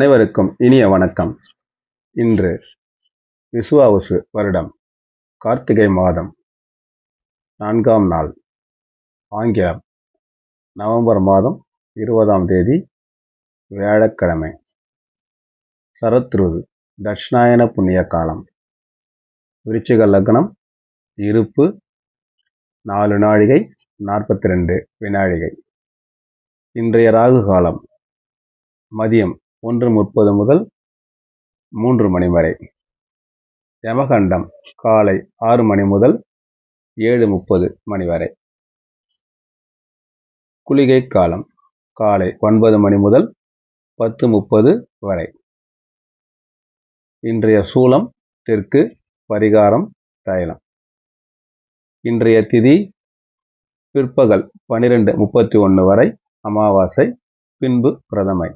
அனைவருக்கும் இனிய வணக்கம். இன்று விசுவாவுசு வருடம் கார்த்திகை மாதம் நான்காம் நாள் ஆங்கிலம் நவம்பர் மாதம் இருபதாம் தேதி வியாழக்கிழமை. சரத்ருது தட்சிணாயன புண்ணிய காலம். விருச்சிக லக்னம் இருப்பு நாலு நாழிகை நாற்பத்தி ரெண்டு வினாழிகை. இன்றைய ராகு காலம் மதியம் ஒன்று முப்பது முதல் மூன்று மணி வரை. யமகண்டம் காலை ஆறு மணி முதல் ஏழு முப்பது மணி வரை. குளிகை காலம் காலை ஒன்பது மணி முதல் பத்து முப்பது வரை. இன்றைய சூலம் தெற்கு பரிகாரம் தைலம். இன்றைய திதி பிற்பகல் பனிரெண்டு முப்பத்தி ஒன்று வரை அமாவாசை பின்பு பிரதமை.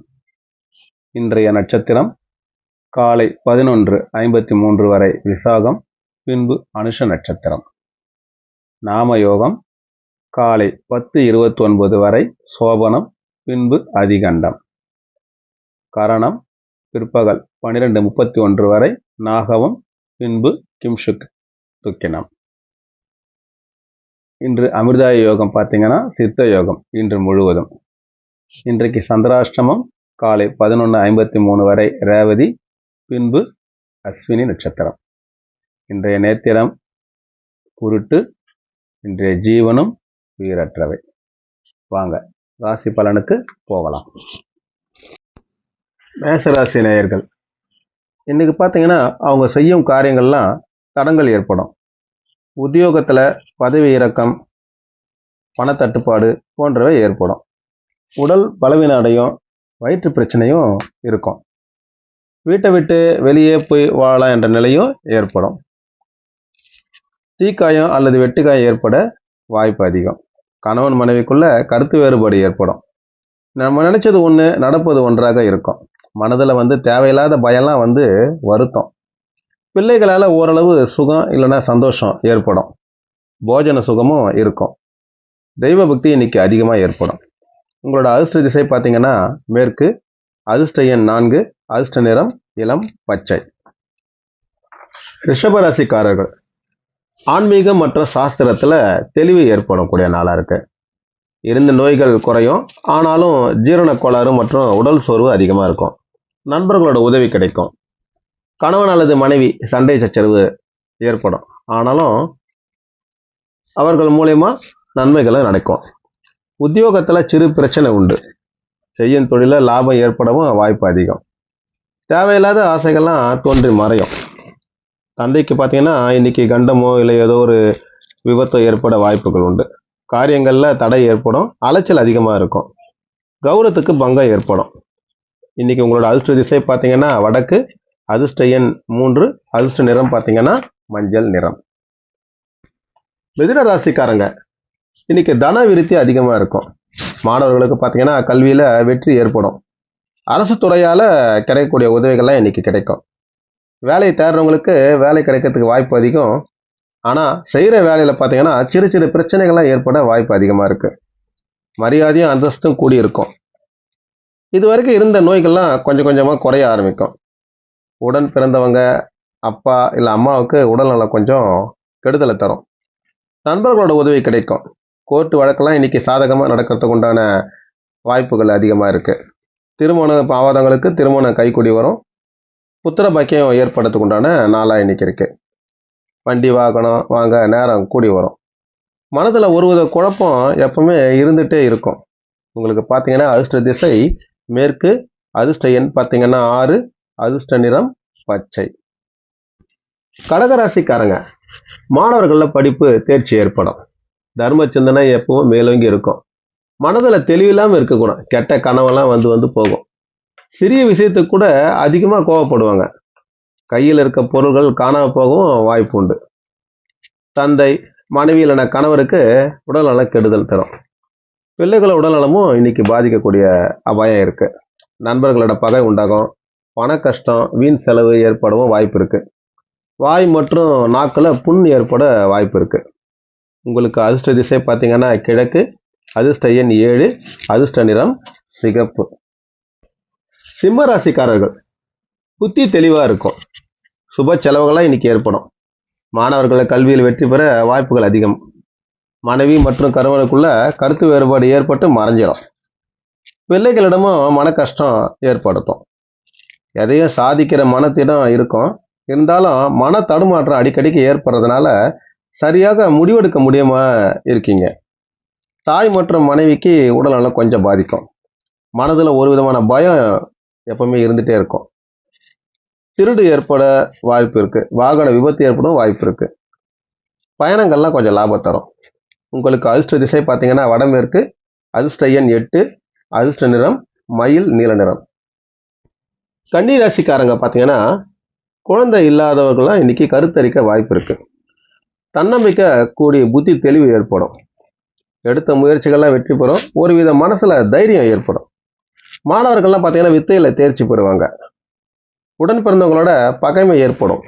இன்றைய நட்சத்திரம் காலை பதினொன்று ஐம்பத்தி மூன்று வரை விசாகம் பின்பு அனுஷ நட்சத்திரம். நாம யோகம் காலை பத்து இருபத்தி ஒன்பது வரை சோபனம் பின்பு அதிகண்டம். கரணம் பிற்பகல் பன்னிரெண்டு முப்பத்தி ஒன்று வரை நாகவம் பின்பு கிம்ஷுக் துக்கினம். இன்று அமிர்தாய யோகம் பார்த்தீங்கன்னா சித்த யோகம் இன்று முழுவதும். இன்றைக்கு சந்திராஷ்டமம் காலை பதினொன்று ஐம்பத்தி மூணு வரை ரேவதி பின்பு அஸ்வினி நட்சத்திரம். இன்றைய நேத்திரம் குருட்டு இன்றைய ஜீவனும் உயிரற்றவை. வாங்க ராசி பலனுக்கு போகலாம். மேசராசி நேயர்கள் இன்னைக்கு பார்த்தீங்கன்னா அவங்க செய்யும் காரியங்கள்லாம் தடங்கள் ஏற்படும். உத்தியோகத்தில் பதவி இறக்கம் பணத்தட்டுப்பாடு போன்றவை ஏற்படும். உடல் பலவீனம் அடையும் வயிற்று பிரச்சனையும் இருக்கும். வீட்டை விட்டு வெளியே போய் வாழலாம் என்ற நிலையும் ஏற்படும். தீக்காயம் அல்லது வெட்டுக்காயம் ஏற்பட வாய்ப்பு அதிகம். கணவன் மனைவிக்குள்ள கருத்து வேறுபாடு ஏற்படும். நம்ம நினச்சது ஒன்று நடப்பது ஒன்றாக இருக்கும். மனதில் வந்து தேவையில்லாத பயம்லாம் வந்து வருத்தம். பிள்ளைகளால் ஓரளவு சுகம் இல்லைன்னா சந்தோஷம் ஏற்படும். போஜன சுகமும் இருக்கும். தெய்வ பக்தி இன்னைக்கு அதிகமாக ஏற்படும். உங்களோட அதிர்ஷ்ட திசை பார்த்தீங்கன்னா மேற்கு அதிர்ஷ்ட எண் நான்கு அதிர்ஷ்ட நிறம் இளம் பச்சை. ரிஷபராசிக்காரர்கள் ஆன்மீகம் மற்றும் சாஸ்திரத்தில் தெளிவு ஏற்படக்கூடிய நாளாக இருக்கு. இருந்த நோய்கள் குறையும் ஆனாலும் ஜீரண கோளாறு மற்றும் உடல் சோர்வு அதிகமாக இருக்கும். நண்பர்களோட உதவி கிடைக்கும். கணவன் அல்லது மனைவி சண்டை சச்சரவு ஏற்படும். ஆனாலும் அவர்கள் மூலயமா நன்மைகளும் நடக்கும். உத்தியோகத்தில் சிறு பிரச்சனை உண்டு. செய்யும் தொழிலில் லாபம் ஏற்படவும் வாய்ப்பு அதிகம். தேவையில்லாத ஆசைகள்லாம் தோன்றி மறையும். தந்தைக்கு பார்த்தீங்கன்னா இன்னைக்கு கண்டமோ இல்லை ஏதோ ஒரு விபத்தோ ஏற்பட வாய்ப்புகள் உண்டு. காரியங்களில் தடை ஏற்படும் அலைச்சல் அதிகமாக இருக்கும். கௌரவத்துக்கு பங்கம் ஏற்படும். இன்னைக்கு உங்களோட அதிர்ஷ்ட திசை பார்த்தீங்கன்னா வடக்கு அதிர்ஷ்ட எண் மூன்று அதிர்ஷ்ட நிறம் பார்த்தீங்கன்னா மஞ்சள் நிறம். மிதுன ராசிக்காரங்க இன்னைக்கு தன விருத்தி அதிகமாக இருக்கும். மாணவர்களுக்கு பார்த்தீங்கன்னா கல்வியில் வெற்றி ஏற்படும். அரசு துறையால் கிடைக்கக்கூடிய உதவிகள்லாம் இன்றைக்கி கிடைக்கும். வேலையை தேடுறவங்களுக்கு வேலை கிடைக்கிறதுக்கு வாய்ப்பு அதிகம். ஆனால் செய்கிற வேலையில் பார்த்தீங்கன்னா சிறு சிறு பிரச்சனைகள்லாம் ஏற்பட வாய்ப்பு அதிகமாக இருக்குது மரியாதையும் அந்தஸ்தும் கூடி இருக்கும். இது வரைக்கும் இருந்த நோய்கள்லாம் கொஞ்சம் கொஞ்சமாக குறைய ஆரம்பிக்கும். உடன் பிறந்தவங்க அப்பா இல்லை அம்மாவுக்கு உடல்நலம் கொஞ்சம் கெடுதலை தரும். நண்பர்களோட உதவி கிடைக்கும். கோர்ட்டு வழக்கெல்லாம் இன்றைக்கி சாதகமாக நடக்கிறதுக்கு உண்டான வாய்ப்புகள் அதிகமாக இருக்குது திருமண பாவாதங்களுக்கு திருமணம் கைக்கூடி வரும். புத்திர பாக்கியம் ஏற்படுறதுக்கு உண்டான நாளாக இன்னைக்கு இருக்குது வண்டி வாகனம் வாங்க நேரம் கூடி வரும். மனதில் ஒரு வித குழப்பம் எப்பவுமே இருந்துகிட்டே இருக்கும். உங்களுக்கு பார்த்தீங்கன்னா அதிர்ஷ்ட திசை மேற்கு அதிர்ஷ்ட எண் பார்த்தீங்கன்னா ஆறு அதிர்ஷ்ட நிறம் பச்சை. கடகராசிக்காரங்க மாணவர்களில் படிப்பு தேர்ச்சி ஏற்படும். தர்ம சிந்தனை எப்பவும் மேலோங்கி இருக்கும். மனதில் தெளிவில்லாமல் இருக்கக்கூடாது. கெட்ட கனவெல்லாம் வந்து வந்து போகும். சிறிய விஷயத்துக்கு கூட அதிகமாக கோவப்படுவாங்க. கையில் இருக்க பொருள்கள் காணாமல் போகவும் வாய்ப்பு உண்டு. தந்தை மனைவியிலான கணவருக்கு உடல்நல கெடுதல் தரும். பிள்ளைகள உடல்நலமும் இன்னைக்கு பாதிக்கக்கூடிய அபாயம் இருக்குது நண்பர்களோட பகை உண்டாகும். பண கஷ்டம் வீண் செலவு ஏற்படவும் வாய்ப்பு இருக்குது வாய் மற்றும் நாக்கில் புண் ஏற்பட வாய்ப்பு இருக்குது உங்களுக்கு அதிர்ஷ்ட திசை பார்த்தீங்கன்னா கிழக்கு அதிர்ஷ்ட எண் ஏழு அதிர்ஷ்ட நிறம் சிகப்பு. சிம்ம ராசிக்காரர்கள் புத்தி தெளிவாக இருக்கும். சுப செலவுகளாக இன்னைக்கு ஏற்படும். மாணவர்களை கல்வியில் வெற்றி பெற வாய்ப்புகள் அதிகம். மனைவி மற்றும் கணவனுக்குள்ள கருத்து வேறுபாடு ஏற்பட்டு மறைஞ்சிடும் பிள்ளைகளிடமும் மன கஷ்டம் ஏற்படுத்தும். எதையும் சாதிக்கிற மனத்திடம் இருக்கும். இருந்தாலும் மன தடுமாற்றம் அடிக்கடிக்கு ஏற்படுறதுனால சரியாக முடிவெடுக்க முடியாமல் இருக்கீங்க. தாய் மற்றும் மனைவிக்கு உடல்நலம் கொஞ்சம் பாதிக்கும். மனதில் ஒரு விதமான பயம் எப்பவுமே இருந்துகிட்டே இருக்கும். திருடு ஏற்பட வாய்ப்பு இருக்குது வாகன விபத்து ஏற்படும் வாய்ப்பு இருக்குது பயணங்கள்லாம் கொஞ்சம் லாபம் தரும். உங்களுக்கு அதிர்ஷ்ட திசை பார்த்தீங்கன்னா வடமேற்கு அதிர்ஷ்ட எண் எட்டு அதிர்ஷ்ட நிறம் மயில் நீல நிறம். கன்னி ராசிக்காரங்க பார்த்தீங்கன்னா குழந்தை இல்லாதவர்கள்லாம் இன்றைக்கி கருத்தரிக்க வாய்ப்பு இருக்குது தன்னம்பிக்கை கூடிய புத்தி தெளிவு ஏற்படும். எடுத்த முயற்சிகள்லாம் வெற்றி பெறும். ஒரு வித மனசில் தைரியம் ஏற்படும். மாணவர்கள்லாம் பார்த்தீங்கன்னா வித்தையில் தேர்ச்சி பெறுவாங்க. உடன் பிறந்தவங்களோட பகைமை ஏற்படும்.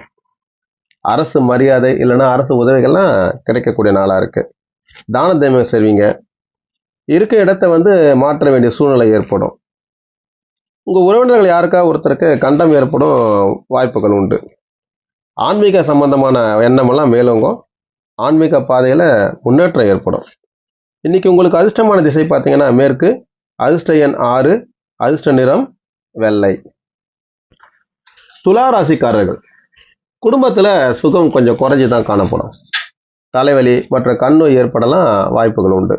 அரசு மரியாதை இல்லைன்னா அரசு உதவிகள்லாம் கிடைக்கக்கூடிய நாளாக இருக்குது தான தர்மம் செய்வீங்க. இருக்க இடத்த வந்து மாற்ற வேண்டிய சூழ்நிலை ஏற்படும். உங்கள் உறவினர்கள் யாருக்கா ஒருத்தருக்கு கண்டம் ஏற்படும் வாய்ப்புகள் உண்டு. ஆன்மீக சம்பந்தமான எண்ணமெல்லாம் மேலோங்கும். ஆன்மீக பாதையில் முன்னேற்றம் ஏற்படும். இன்றைக்கி உங்களுக்கு அதிர்ஷ்டமான திசை பார்த்தீங்கன்னா மேற்கு அதிர்ஷ்ட எண் ஆறு அதிர்ஷ்ட நிறம் வெள்ளை. துலா ராசிக்காரர்கள் குடும்பத்தில் சுகம் கொஞ்சம் குறைஞ்சி தான் காணப்படும். தலைவலி மற்றும் கண்ணு ஏற்படலாம் வாய்ப்புகள் உண்டு.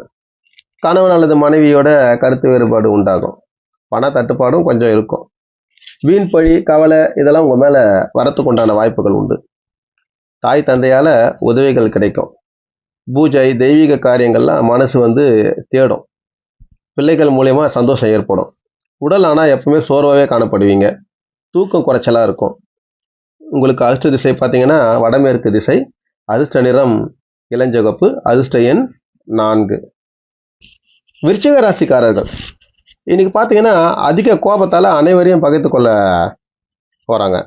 கணவன் அல்லது மனைவியோட கருத்து வேறுபாடு உண்டாகும். பண தட்டுப்பாடும் கொஞ்சம் இருக்கும். வீண் பழி கவலை இதெல்லாம் உங்கள் மேலே வரத்துக்கு உண்டான வாய்ப்புகள் உண்டு. தாய் தந்தையால் உதவிகள் கிடைக்கும். பூஜை தெய்வீக காரியங்கள்லாம் மனசு வந்து தேடும். பிள்ளைகள் மூலயமா சந்தோஷம் ஏற்படும். உடல் ஆனால் எப்பவுமே சோர்வாகவே காணப்படுவீங்க. தூக்கம் குறைச்சலாக இருக்கும். உங்களுக்கு அதிர்ஷ்ட திசை பார்த்தீங்கன்னா வடமேற்கு திசை அதிர்ஷ்ட நிறம் இளஞ்சகப்பு அதிர்ஷ்ட எண் நான்கு. விருச்சிக ராசிக்காரர்கள். இன்றைக்கி பார்த்தீங்கன்னா அதிக கோபத்தால் அனைவரையும் பகைத்து கொள்ள போகிறாங்க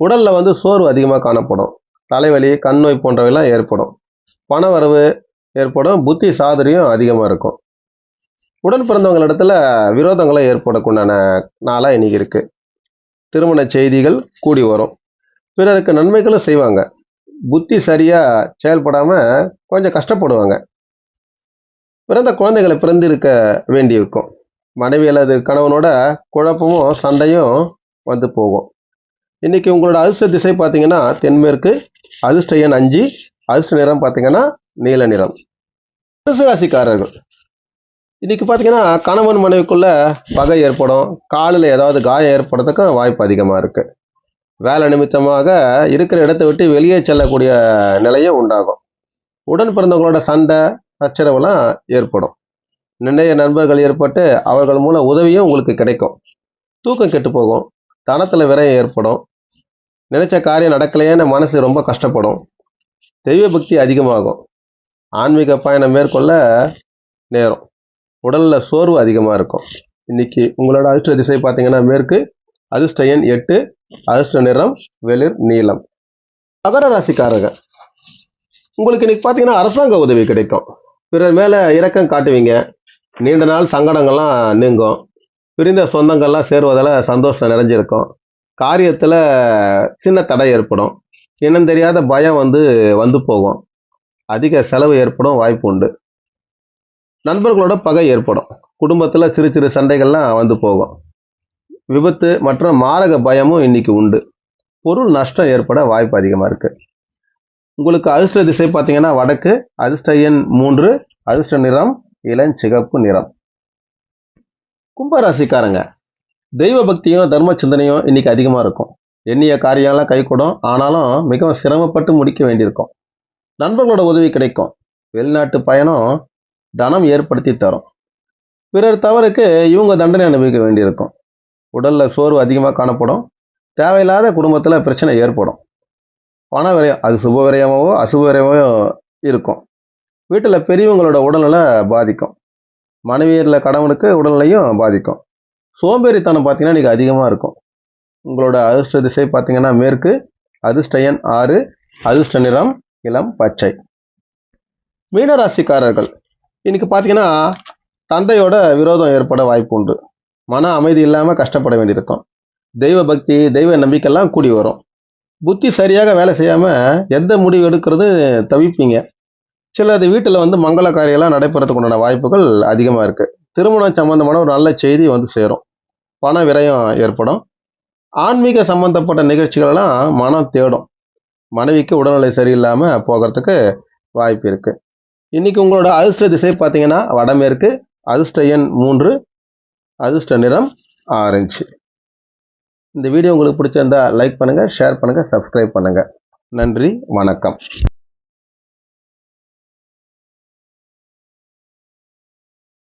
உடலில் வந்து சோர்வு அதிகமாக காணப்படும். தலைவலி கண் நோய் போன்றவைலாம் ஏற்படும். பண வரவு ஏற்படும் புத்தி சாதுரியம் அதிகமாக இருக்கும். உடன் பிறந்தவங்களிடத்துல விரோதங்களும் ஏற்படக்குண்டான நாளாக இன்னைக்கு இருக்குது திருமண செய்திகள் கூடி வரும். பிறருக்கு நன்மைகளும் செய்வாங்க. புத்தி சரியாக செயல்படாமல் கொஞ்சம் கஷ்டப்படுவாங்க. பிறந்த குழந்தைகளை பிறந்திருக்க வேண்டியிருக்கும். மனைவி அல்லது கணவனோட குழப்பமும் சண்டையும் வந்து போகும். இன்றைக்கி உங்களோட அதிர்ஷ்ட திசை பார்த்தீங்கன்னா தென்மேற்கு அதிர்ஷ்ட எண் அஞ்சு அதிர்ஷ்ட நிறம் பார்த்தீங்கன்னா நீல நிறம். தனுசு ராசிக்காரர்கள் இன்னைக்கு பார்த்தீங்கன்னா கணவன் மனைவிக்குள்ள பகை ஏற்படும். காலில் ஏதாவது காயம் ஏற்படுறதுக்கும் வாய்ப்பு அதிகமாக இருக்கு. வேலை நிமித்தமாக இருக்கிற இடத்தை விட்டு வெளியே செல்லக்கூடிய நிலையும் உண்டாகும். உடன் பிறந்தவங்களோட சண்டை சச்சரவுலாம் ஏற்படும். நிறைய நண்பர்கள் ஏற்பட்டு அவர்கள் மூலம் உதவியும் உங்களுக்கு கிடைக்கும். தூக்கம் கெட்டு போகும். தனத்தில் விரயம் ஏற்படும். நினைச்ச காரியம் நடக்கலையேன்னு மனசு ரொம்ப கஷ்டப்படும். தெய்வ பக்தி அதிகமாகும். ஆன்மீக பயணம் மேற்கொள்ள நேரம். உடலில் சோர்வு அதிகமாக இருக்கும். இன்னைக்கு உங்களோட அதிர்ஷ்ட திசை பார்த்தீங்கன்னா மேற்கு அதிர்ஷ்ட எண் எட்டு அதிர்ஷ்ட நிறம் வெளிர் நீளம். மகர ராசிக்காரங்க உங்களுக்கு இன்னைக்கு பார்த்தீங்கன்னா அரசாங்க உதவி கிடைக்கும். பிறர் மேலே இரக்கம் காட்டுவீங்க. நீண்ட நாள் சங்கடங்கள்லாம் நீங்கும். பிரிந்த சொந்தங்கள்லாம் சேருவதில் சந்தோஷம் நிறைஞ்சிருக்கும். காரியத்தில் சின்ன தடை ஏற்படும். இனம் தெரியாத பயம் வந்து வந்து போகும். அதிக செலவு ஏற்படும் வாய்ப்பு உண்டு. நண்பர்களோட பகை ஏற்படும். குடும்பத்தில் சிறு சிறு சண்டைகள்லாம் வந்து போகும். விபத்து மற்றும் மாரக பயமும் இன்னைக்கு உண்டு. பொருள் நஷ்டம் ஏற்பட வாய்ப்பு அதிகமாக இருக்குது உங்களுக்கு அதிர்ஷ்ட திசை பார்த்தீங்கன்னா வடக்கு அதிர்ஷ்ட எண் மூன்று அதிர்ஷ்ட நிறம் இளஞ்சிகப்பு நிறம். கும்பராசிக்காரங்க தெய்வ பக்தியும் தர்ம சிந்தனையும் இன்னைக்கு அதிகமாக இருக்கும். எண்ணிய காரியம்லாம் கைகூடும். ஆனாலும் மிகவும் சிரமப்பட்டு முடிக்க வேண்டியிருக்கும். நண்பர்களோட உதவி கிடைக்கும். வெளிநாட்டு பயணம் தனம் ஏற்படுத்தி தரும். பிறர் தவறுக்கு இவங்க தண்டனை அனுபவிக்க வேண்டியிருக்கும். உடலில் சோர்வு அதிகமாக காணப்படும். தேவையில்லாத குடும்பத்தில் பிரச்சனை ஏற்படும். பண விரயம் அது சுப விரயமாவோ அசுப விரயமாவோ இருக்கும். வீட்டில் பெரியவங்களோட உடல்நிலை பாதிக்கும். மனைவியரில் கணவனுக்கு உடல்நிலையும் பாதிக்கும். சோம்பேறித்தனம் பார்த்தீங்கன்னா இன்னைக்கு அதிகமாக இருக்கும். உங்களோட அதிர்ஷ்ட திசை பார்த்தீங்கன்னா மேற்கு அதிர்ஷ்டயன் ஆறு அதிர்ஷ்ட நிறம் இளம் பச்சை. மீனராசிக்காரர்கள் இன்னைக்கு பார்த்தீங்கன்னா தந்தையோட விரோதம் ஏற்பட வாய்ப்பு உண்டு. மன அமைதி இல்லாமல் கஷ்டப்பட வேண்டியிருக்கும். தெய்வ பக்தி தெய்வ நம்பிக்கைலாம் கூடி வரும். புத்தி சரியாக வேலை செய்யாமல் எந்த முடிவு எடுக்கிறது தவிப்பீங்க. சிலது வீட்டில் வந்து மங்கள காரியெல்லாம் நடைபெறதுக்கு உண்டான வாய்ப்புகள் அதிகமாக இருக்குது திருமணம் சம்பந்தமான ஒரு நல்ல செய்தி வந்து சேரும். பண விரயம் ஏற்படும். ஆன்மீக சம்பந்தப்பட்ட நிகழ்ச்சிகளெல்லாம் மனம் தேடும். மனைவிக்கு உடல்நிலை சரியில்லாமல் போகிறதுக்கு வாய்ப்பு இருக்குது இன்னைக்கு உங்களோட அதிர்ஷ்ட திசை பார்த்தீங்கன்னா வடமேற்கு அதிர்ஷ்ட எண் மூன்று அதிர்ஷ்ட நிறம் ஆரஞ்சு. இந்த வீடியோ உங்களுக்கு பிடிச்சிருந்தா லைக் பண்ணுங்கள் ஷேர் பண்ணுங்கள் சப்ஸ்கிரைப் பண்ணுங்கள் நன்றி வணக்கம்.